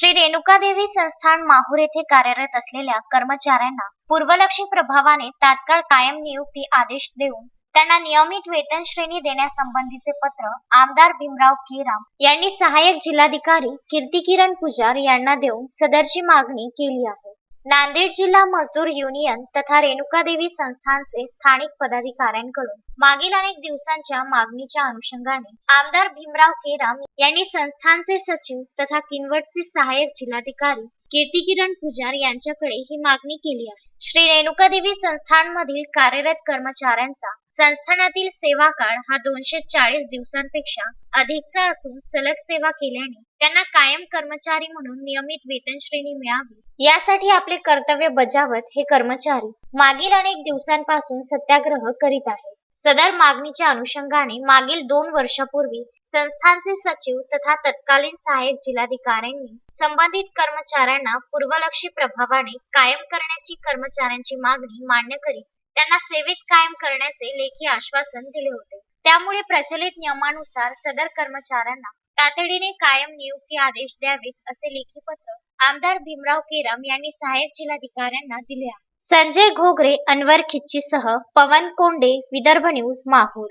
श्री रेणुकादेवी संस्थान माहूर येथे कार्यरत असलेल्या कर्मचाऱ्यांना पूर्वलक्षी प्रभावाने तात्काळ कायम नियुक्ती आदेश देऊन त्यांना नियमित वेतन श्रेणी देण्यासंबंधीचे पत्र आमदार भीमराव केराम यांनी सहाय्यक जिल्हाधिकारी कीर्तिकिरण पुजार यांना देऊन सदरची मागणी केली आहे. नांदेड जिल्हा मजदूर युनियन तथा रेणुकादेवी संस्थानचे स्थानिक पदाधिकाऱ्यांकडून मागील अनेक दिवसांच्या मागणीच्या अनुषंगाने आमदार भीमराव केराम यांनी संस्थानचे सचिव तथा किनवटचे सहाय्यक जिल्हाधिकारी कीर्तिकिरण पुजार यांच्याकडे ही मागणी केली आहे. श्री रेणुकादेवी संस्थानमधील कार्यरत कर्मचाऱ्यांचा संस्थानातील सेवा काळ हा दोनशे चाळीस दिवसांपेक्षा अधिकचा असून सलग सेवा केल्याने त्यांना कायम कर्मचारी म्हणून नियमित वेतन श्रेणी मिळावी. यासाठी आपले कर्तव्य बजावत हे कर्मचारी मागील अनेक दिवसांपासून सत्याग्रह करीत आहेत. सदर मागणीच्या अनुषंगाने मागील दोन वर्षापूर्वी संस्थानचे सचिव तथा तत्कालीन सहाय्यक जिल्हाधिकाऱ्यांनी संबंधित कर्मचाऱ्यांना पूर्वलक्षी प्रभावाने कायम करण्याची कर्मचाऱ्यांची मागणी मान्य करीत त्यांना सेवेत कायम करण्याचे लेखी आश्वासन दिले होते. त्यामुळे प्रचलित नियमानुसार सदर कर्मचाऱ्यांना तातडीने कायम नियुक्ती आदेश द्यावेत असे लेखी पत्र आमदार भीमराव केराम यांनी सहाय्यक जिल्हाधिकाऱ्यांना दिले आहे. संजय घोगरे अनवर खिच्चीसह पवन कोंडे विदर्भ न्यूज माहूर.